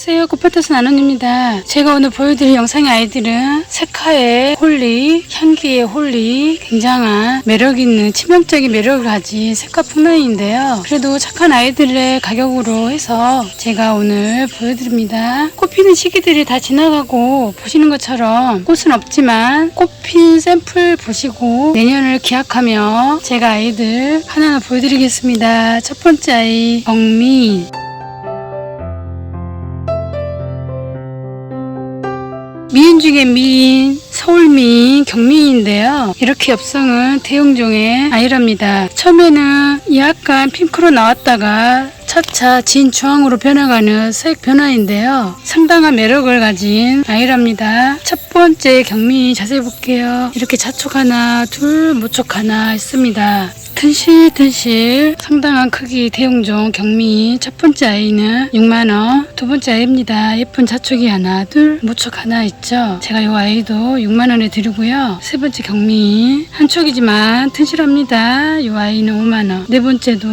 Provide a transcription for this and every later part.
안녕하세요. 꽃밭에서 나눔입니다. 제가 오늘 보여드릴 영상의 아이들은 색하의 홀리, 향기의 홀리, 굉장한 매력 있는 치명적인 매력을 가진 색과 풍랑인데요. 그래도 착한 아이들의 가격으로 해서 제가 오늘 보여드립니다. 꽃 피는 시기들이 다 지나가고 보시는 것처럼 꽃은 없지만 꽃핀 샘플 보시고 내년을 기약하며 제가 아이들 하나하나 보여드리겠습니다. 첫 번째 아이 정민 미인 중에 미인, 서울미인, 경미인인데요. 이렇게 엽성은 대용종의 아이랍니다. 처음에는 약간 핑크로 나왔다가 차차 진 주황으로 변해가는 색 변화인데요. 상당한 매력을 가진 아이랍니다. 첫 번째 경미 자세히 볼게요. 이렇게 자촉 하나, 둘, 모촉 하나 있습니다. 튼실튼실. 상당한 크기 대용종 경미. 첫 번째 아이는 6만원. 두 번째 아이입니다. 예쁜 자축이 하나 둘 모촉 하나 있죠? 제가 이 아이도 6만원에 드리고요. 세 번째 경미. 한 촉이지만 튼실합니다. 이 아이는 5만원. 네 번째도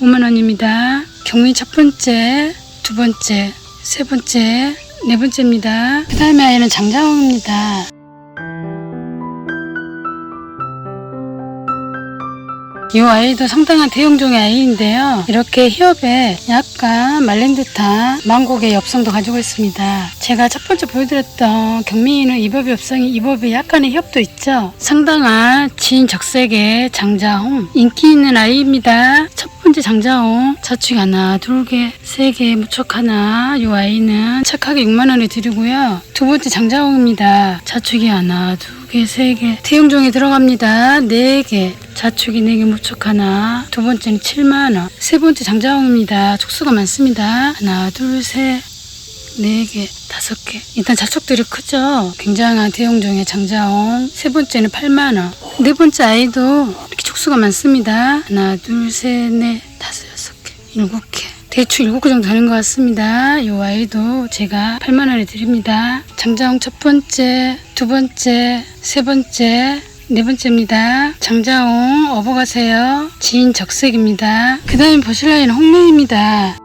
5만원입니다. 경미 첫 번째 두 번째 세 번째 네 번째입니다. 그 다음에 아이는 장자홍입니다 이 아이도 상당한 대용종의 아이인데요. 이렇게 히업에 약간 말린 듯한 망곡의 엽성도 가지고 있습니다. 제가 첫 번째 보여드렸던 경미인은 이법의 엽성이 이법에 약간의 협도 있죠. 상당한 진 적색의 장자홍 인기 있는 아이입니다. 첫 번째 장자홍 자축 하나, 둘 개, 세 개, 무척 하나. 이 아이는 착하게 6만 원에 드리고요. 두 번째 장자홍입니다. 자축이 하나, 두 개, 세 개. 태용종에 들어갑니다. 네 개. 자축이 4개 무척 하나 두 번째는 7만원 세 번째 장자홍입니다 촉수가 많습니다 하나 둘셋 네 개, 다섯 개. 일단 자촉들이 크죠? 굉장한 대용종의 장자홍. 세 번째는 8만원. 네 번째 아이도 촉수가 많습니다. 하나, 둘, 셋, 넷, 다섯, 여섯 개, 일곱 개. 대충 일곱 개 정도 되는 것 같습니다. 이 아이도 제가 8만원에 드립니다. 장자홍 첫 번째, 두 번째, 세 번째, 네 번째입니다. 장자홍 업어가세요. 진 적색입니다. 그 다음에 보실 아이는 홍매입니다.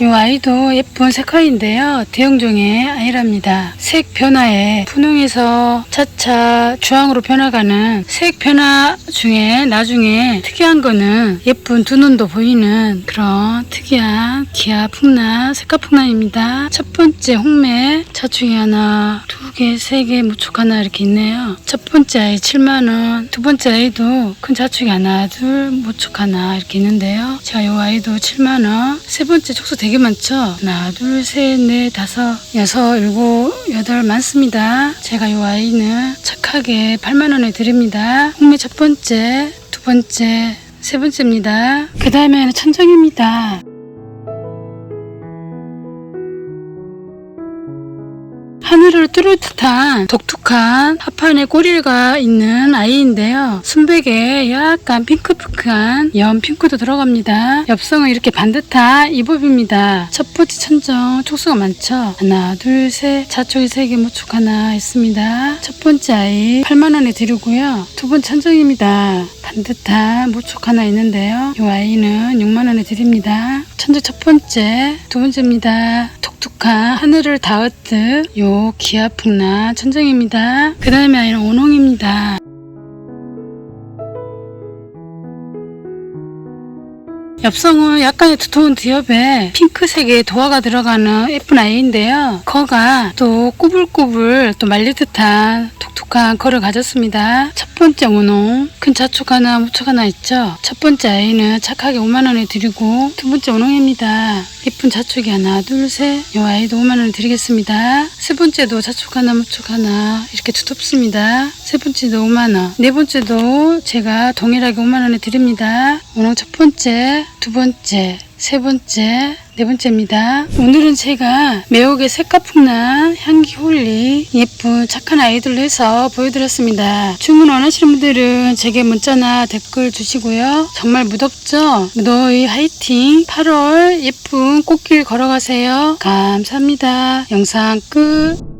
이 아이도 예쁜 색깔인데요. 대형종의 아이랍니다. 색 변화에 분홍에서 차차 주황으로 변화가는 색 변화 중에 나중에 특이한 거는 예쁜 두 눈도 보이는 그런 특이한 기아 풍란, 색깔 풍란입니다. 첫 번째 홍매 자축이 하나, 두 개, 세 개, 무촉 하나 이렇게 있네요. 첫 번째 아이 7만원, 두 번째 아이도 큰 자축이 하나, 둘, 무촉 하나 이렇게 있는데요. 제가 이 아이도 7만원, 세 번째 촉수 되게 많죠? 하나, 둘, 셋, 넷, 다섯, 여섯, 일곱, 여덟 많습니다. 제가 이 아이는 착하게 8만원에 드립니다. 홍매 첫 번째, 두 번째, 세 번째입니다. 그 다음에는 천정입니다. 하늘을 뚫을 듯한 독특한 하판의 꼬리가 있는 아이인데요. 순백에 약간 핑크핑크한 연 핑크도 들어갑니다. 엽성은 이렇게 반듯한 이법입니다. 첫 번째 천정 촉수가 많죠. 하나, 둘, 셋, 자촉이 세 개, 무촉 하나 있습니다. 첫 번째 아이 8만 원에 드리고요. 두 번째 천정입니다. 반듯한 무촉 하나 있는데요. 이 아이는 6만 원에 드립니다. 천재 첫 번째, 두 번째입니다. 독특한 하늘을 닿았듯 요 기아풍나 천정입니다. 그 다음에 아이는 오농입니다. 엽성은 약간의 두터운 뒤엽에 핑크색의 도화가 들어가는 예쁜 아이인데요. 거가 또 꾸불꾸불 또 말릴 듯한 독특한 거를 가졌습니다. 첫 번째 오농 큰 자축 하나 무척 하나 있죠. 첫 번째 아이는 착하게 5만 원에 드리고 두 번째 오농입니다. 예쁜 자축이 하나 둘셋이 아이도 5만 원에 드리겠습니다. 세 번째도 자축 하나 무척 하나 이렇게 두텁습니다. 세 번째도 5만 원. 네 번째도 제가 동일하게 5만 원에 드립니다. 오농 첫 번째, 두 번째, 세 번째, 네 번째입니다. 오늘은 제가 매혹의 색깔풍난 향기 홀리 예쁜 착한 아이들로 해서 보여드렸습니다. 주문 원하시는 분들은 제게 문자나 댓글 주시고요. 정말 무덥죠? 무더위 화이팅! 8월 예쁜 꽃길 걸어가세요. 감사합니다. 영상 끝.